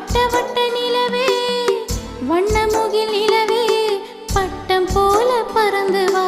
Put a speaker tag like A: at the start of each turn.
A: வட்ட வட்ட நிலவே வண்ணமுகில் நிலவே பட்டம் போல பறந்து வா.